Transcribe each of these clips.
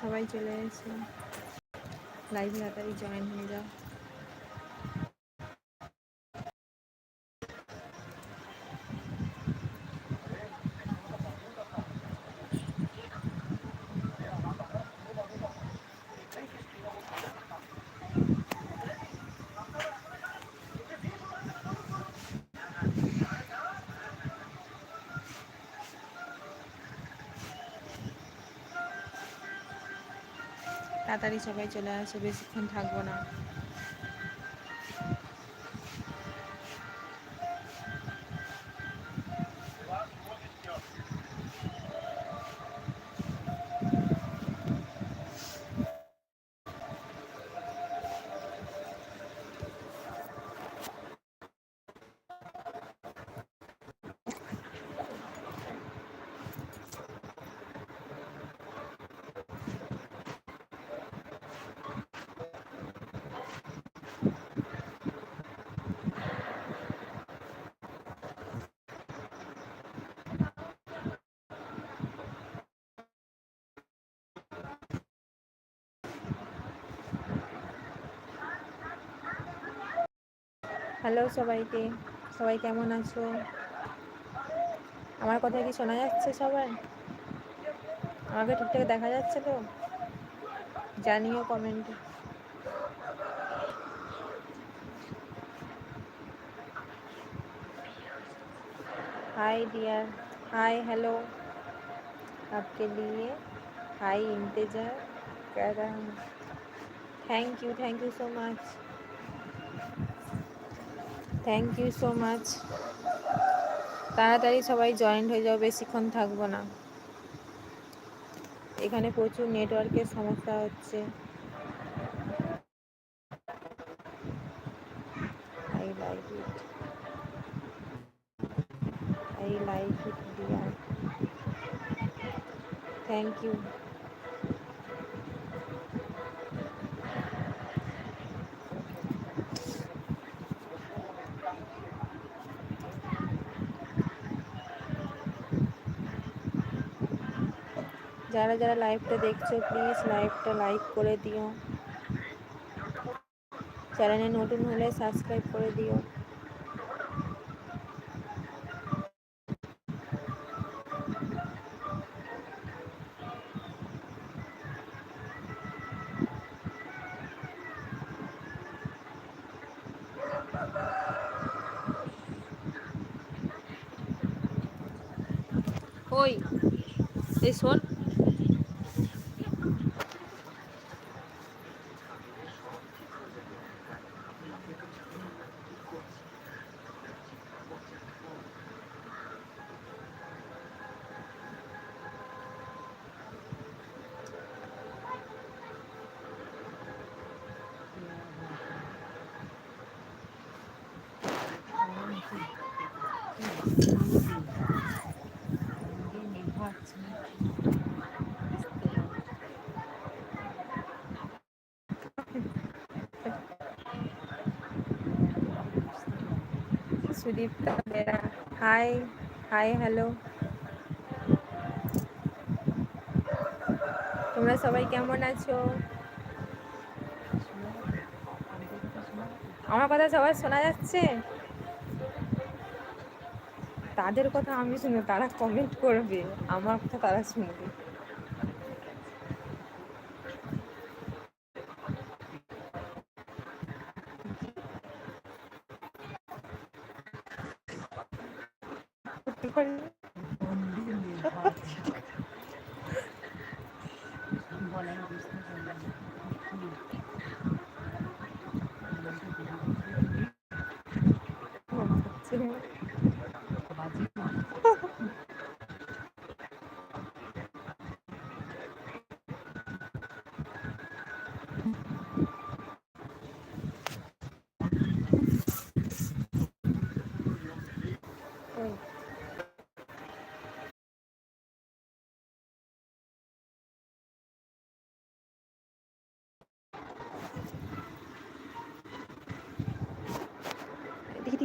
সবাই চলে এসে লাইভে তাড়াতাড়ি জয়েন হয়ে যাও। তাড়াতাড়ি সবাই চলে আসো বেশিক্ষণ থাকব না। হ্যালো সবাইকে সবাই কেমন আছো আমার কথা কি শোনা যাচ্ছে সবাই আমাকে ঠিকঠাক দেখা যাচ্ছে তো জানিও কমেন্টে हाय डियर हाय हेलो आपके लिए हाय इंतज़ार कर रहा हूँ thank you thank you so much thank you so much তাড়াতাড়ি সবাই জয়েন্ট হয়ে যাও, বেশিক্ষণ থাকব না। এখানে প্রচুর নেটওয়ার্কের সমস্যা হচ্ছে। I like I thank you যারা যারা লাইভটা দেখছ প্লিজ লাইভটা লাইক করে দিও চ্যানেলে নতুন হলে সাবস্ক্রাইব করে দিও ওই এই শোন Sudipta Bera hi hi hello তোমরা সবাই কেমন আছো? আমার কথা সবাই শোনা যাচ্ছে? তাদের কথা আমি শুনে তারা কমেন্ট করবে আমার কথা তারা শুনবে।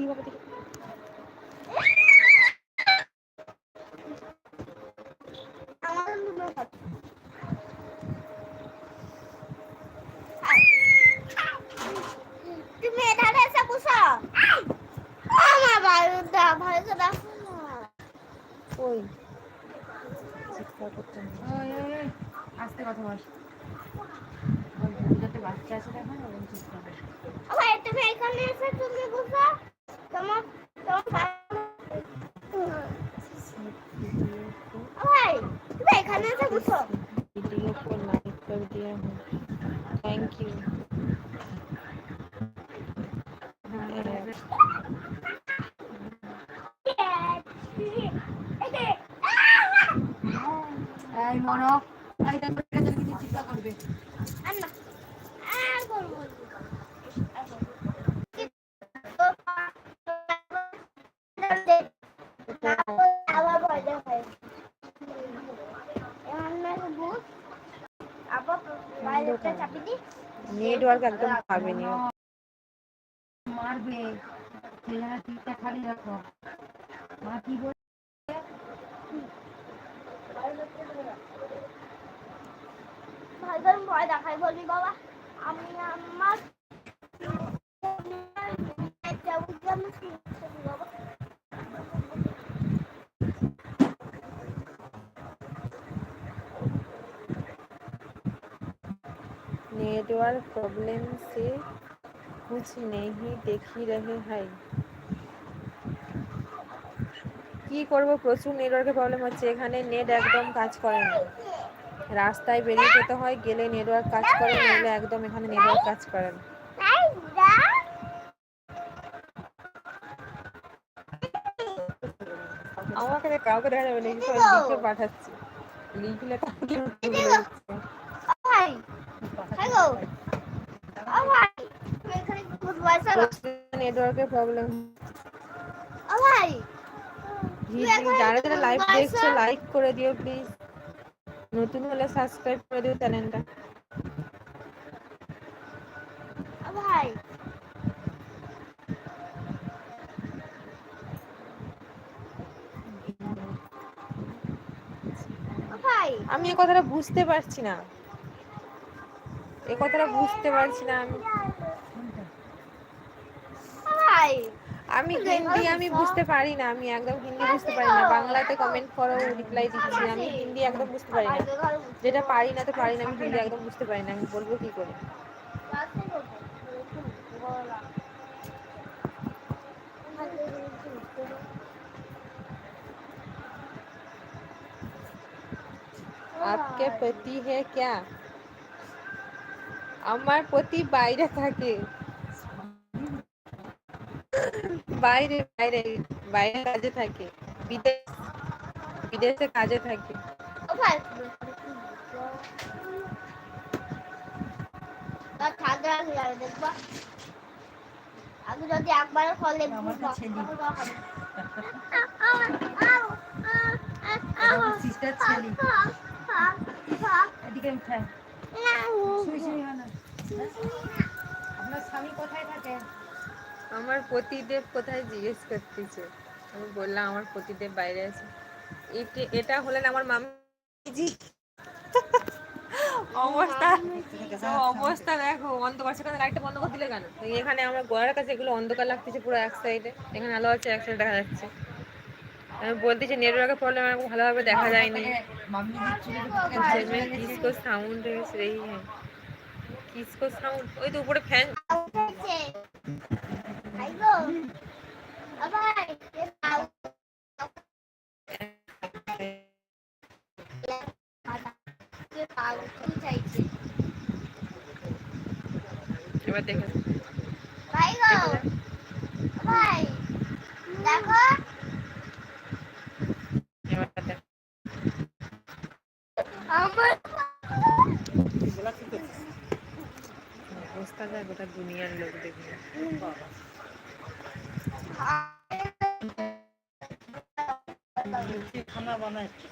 এইভাবে দেখি? আমার বাড়িটা ভাই করে আস্তে কথা বল। বাচ্চা আছে দেখো তুমি এখানে এসে তুমি বসা। তোমার চাপি নেটওয়ার্ক একদম পাবেনি। মারবে ছেলেরা খালি রাখো মা কি বল ভয় দেখাই বলি বাবা আমি আমার বাবা नेटवर्क प्रॉब्लम से कुछ नहीं देख ही रहे हैं কি করব প্রচুর নেটওয়ার্কের প্রবলেম হচ্ছে এখানে নেট একদম কাজ করে না রাস্তায় বেরিয়ে যেতে হয় গেলে নেটওয়ার্ক কাজ করে নইলে একদম এখানে নেটওয়ার্ক কাজ করে না তাই যা আমাকে তো কাউকে দেখা যাবে না সব লিখে পাঠাচ্ছি লিখলে কাউকে নেটওয়ার্কের প্রবলেম ও ভাই যারা যারা লাইভ দেখছ লাইক করে দিও প্লিজ নতুন হলে সাবস্ক্রাইব করে দিও চ্যানেলটা ভাই। আমি এই কথাটা বুঝতে পারছি না। এ কথাটা বুঝতে পারছি না আমি। আমি হিন্দি আমি বুঝতে পারি না আমি একদম হিন্দি বুঝতে পারি না বাংলাতে কমেন্ট করো রিপ্লাই দিচ্ছি আমি হিন্দি একদম বুঝতে পারি না যেটা পারি না তো পারি না আমি হিন্দি একদম বুঝতে পারি না আমি বলবো কি করে आपके पति है क्या আমার পতি বাইরে থাকে বাইরে বাইরে বাইরে কাজে থাকে। বিদেশ বিদেশে কাজে থাকে। আমি যদি একবার ফলে আমার সিস্টার ছেলে। এদিকে আপনার স্বামী কোথায় থাকে? আমার পতিদেব কোথায় জিজ্ঞেস করতেছে? আমি বললাম আমার পতিদেব বাইরে আছে। এটা হলেন আমার মামিজি। অবস্থা অবস্থা দেখো অন্ধকার। সেখানে লাইটটা বন্ধ করে দিলে কেন? এখানে আমার গোয়ার কাছে এগুলো অন্ধকার লাগতেছে পুরো এক সাইডে। এখানে আলো আছে এক সাইডে দেখা যাচ্ছে। আমি বলতেছি নেটওয়ার্কের প্রবলেম আমাকে ভালোভাবে দেখা যায়নি। কিসকো সাউন্ড মানে এই হ্যাঁ। কিসকো সাউন্ড ওই তো উপরে ফ্যান এবার দেখে আমার গোটা দুনিয়ার লোক দেখবে বানাচ্ছে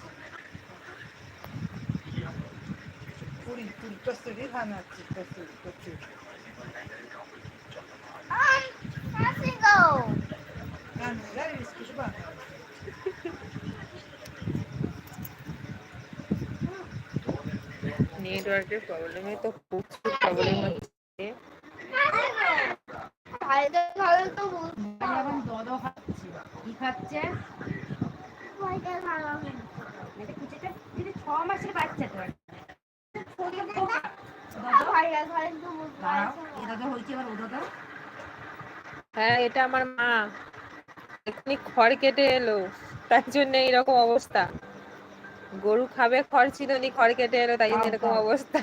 পুরি পুরি কস্তুরি বানাচ্ছি কস্তুরি কস্তুরি। go. জানিস কিছু বানাচ্ছি নেটওয়ার্কের প্রবলেমে তো প্রচুর প্রবলেম হচ্ছে। তো দদ খাচ্ছি। কি খাচ্ছি খাচ্ছে ওইটা ভালো হবে। এটা কুচিটা দিদি ছ মাসের বাচ্চা তো ছোট দাদা ভাই ঘরে তো বুঝতে দাঁড়াও পারছি এ না। দাদা হয়েছে এবার ও দাদা হ্যাঁ এটা আমার মা। এক্ষুনি খড় কেটে এলো। তার জন্য এইরকম অবস্থা। গরু খাবে খড় ছিল নি খড় কেটে এলো তাই জন্য এরকম অবস্থা।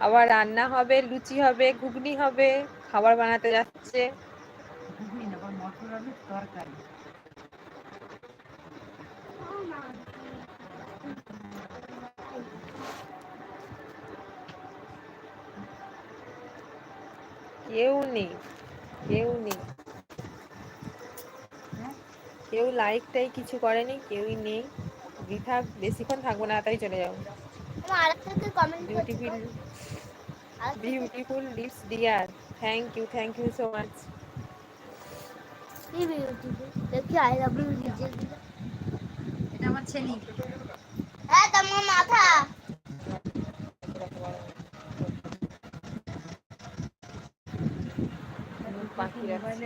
আবার রান্না হবে লুচি হবে ঘুগনি হবে খাবার বানাতে যাচ্ছে। ঘুগনি না মটর আলুর তরকারি। কেউ নেই কেউ নেই। হ্যাঁ? কেউ লাইকটাই কিছু করেনি কেউই নেই। বৃথা বেশিক্ষণ থাকব না তাই চলে যাব beautiful beautiful lips dear thank you thank you so much দেখি এটা আমার ছেলে হ্যাঁ, তোমার মাথা। পাখি আছে। মোবাইলে দেখাই হয়েছে ও মাসি। মাসি গো। ও মাসি। ও মাসি। ও ভাই, এখানে দেখবি আর না। বাবা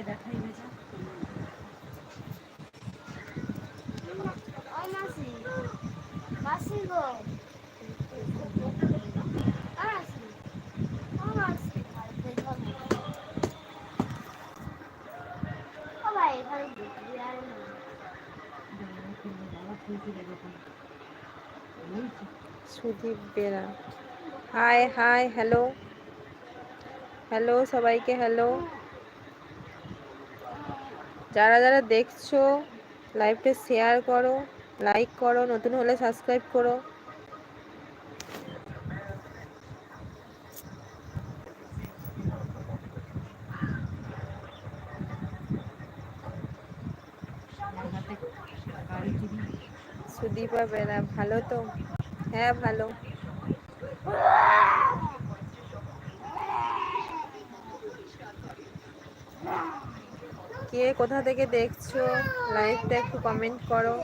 খুলতে দেখো Sudip Bera hi hi hello hello সবাইকে হ্যালো যারা যারা দেখছ লাইভটা শেয়ার করো লাইক করো, নতুন হলে সাবস্ক্রাইব করো। সুদীপা বেরা ভালো তো? হ্যাঁ ভালো। কে কোথা থেকে দেখছ? লাইভটা একটু কমেন্ট করো।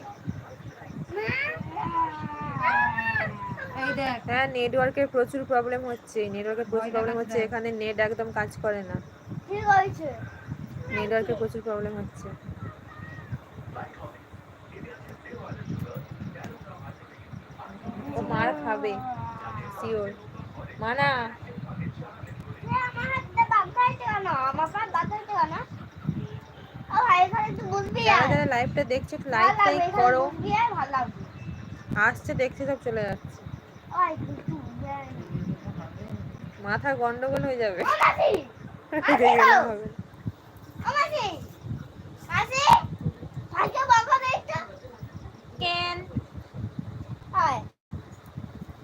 হ্যাঁ নেটওয়ার্কের প্রচুর প্রবলেম হচ্ছে। নেটওয়ার্কের প্রচুর প্রবলেম হচ্ছে। এখানে নেট একদম কাজ করে না। নেটওয়ার্কের প্রচুর প্রবলেম হচ্ছে। ও মার খাবে শিওর মানা। আমার কেন? আমার কেন? ও ভাই, এখানে একটু বসবি যারা যারা লাইভটা দেখছ করো। আসছে দেখছে সব চলে যাচ্ছে। মাথা গন্ডগোল হয়ে যাবে। ও মাসি! দেখে গেলে হবে না। ও মাসি! মাসি! ভাইকে বকা দে একটু। কেন হয়।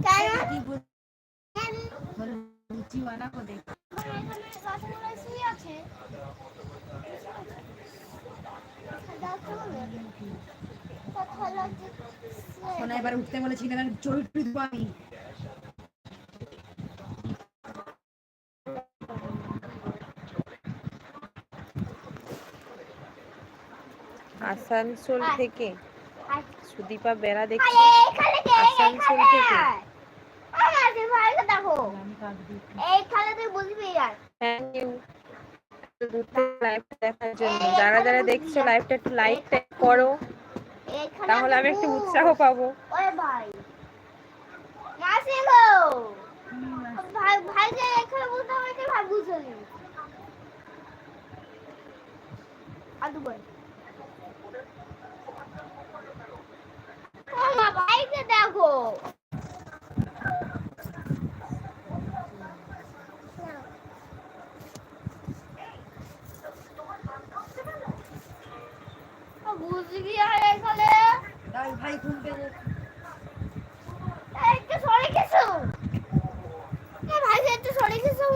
কেন? কি বল কেন? বলে লুচি বানাবো দেখ আমার এখানে রসগোল্লা শুয়ে আছে। দেখো না। কথা এবার উঠতে বলেছি না চরিত্র দেবো আমি। আসানসোল থেকে সুদীপা বেড়া দেখছি। আসানসোল থেকে। যারা যারা দেখছ লাইভটা একটু লাইকটা করো। তাহলে আমি একটু উৎসাহ পাবো। ওই ভাই মাসি গো ভাই ভাইকে এখানে বলতে আমাকে ভাই বুঝলি আদু বল মা ভাইকে দেখো বুঝবি আর এখানে? তাই ভাই খুলতে একটু সরে গেছো? ভাই একটু সরে গেছো?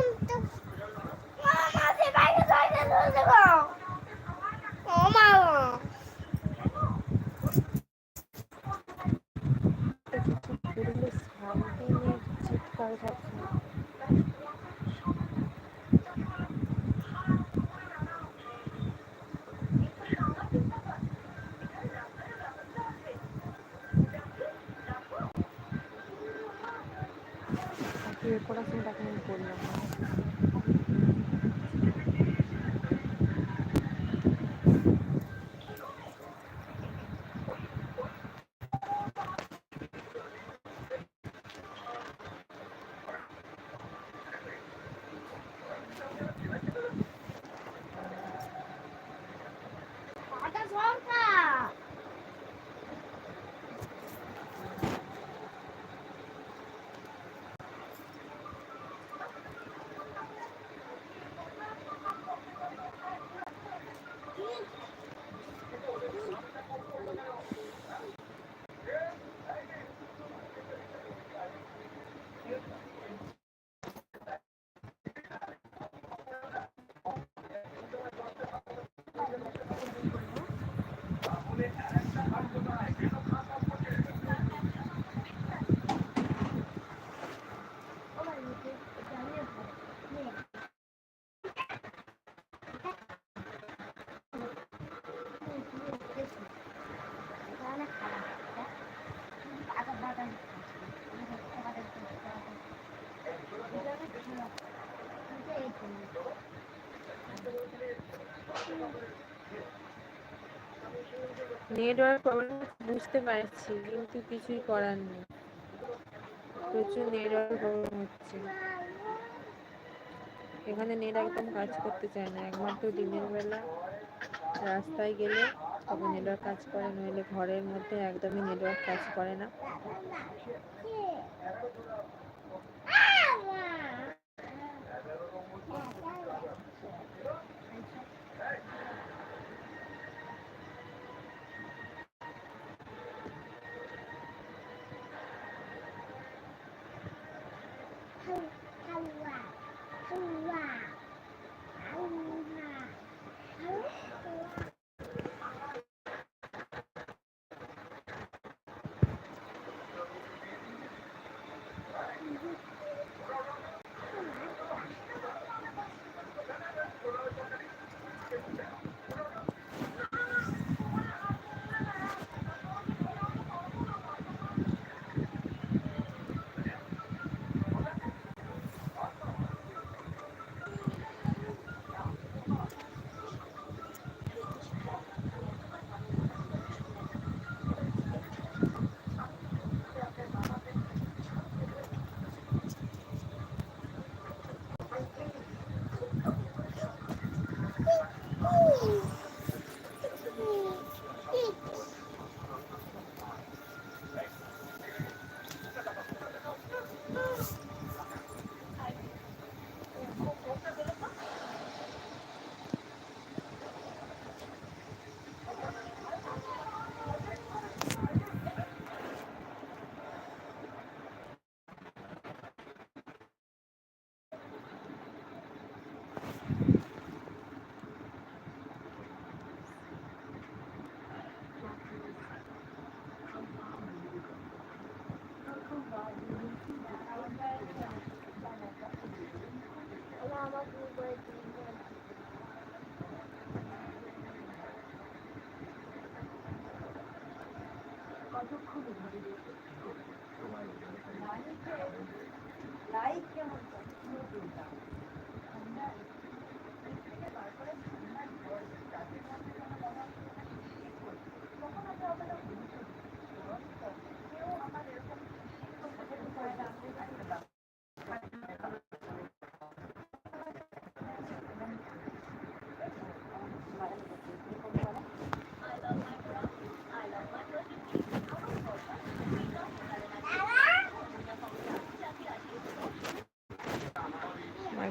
নেটওয়ার্ক প্রবলেম বুঝতে পারছি, কিন্তু কিছুই করার নেই। প্রচুর নেটওয়ার্ক প্রবলেম হচ্ছে। এখানে নেট একদম কাজ করতে চায় না। একমাত্র দিনের বেলা রাস্তায় গেলে তখন নেটওয়ার্ক কাজ করে, নইলে ঘরের মধ্যে একদমই নেটওয়ার্ক কাজ করে না।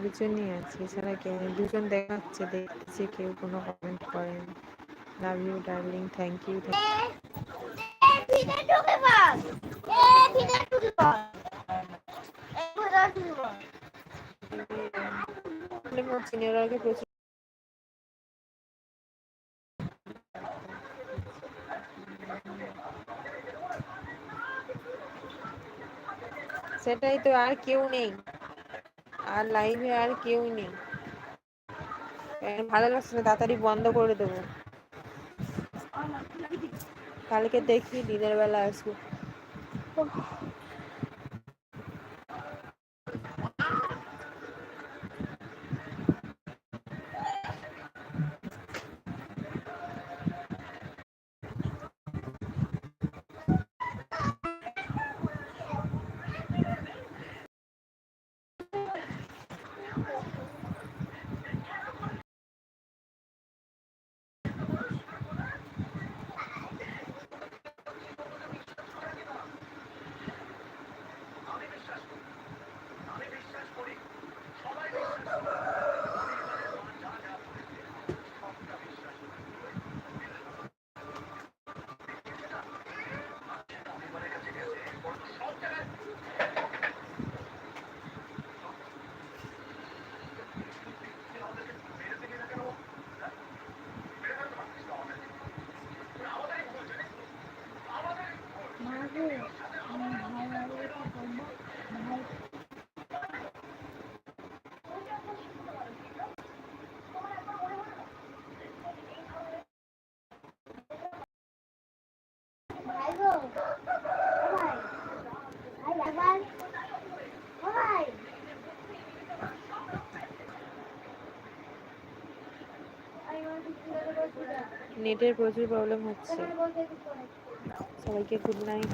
একজনই আছে, এছাড়া নেই দুজন দেখাচ্ছে দেখছি কেউ কোনো কমেন্ট করেন। Love you darling thank you হচ্ছে প্রচুর সেটাই তো আর কেউ নেই। আর লাইভে আর কেউ নেই। ভালো লাগছে না, তাড়াতাড়ি বন্ধ করে দেবো। কালকে দেখি, দিনের বেলা আসব। নেটের প্রচুর প্রবলেম হচ্ছে। সবাইকে গুড নাইট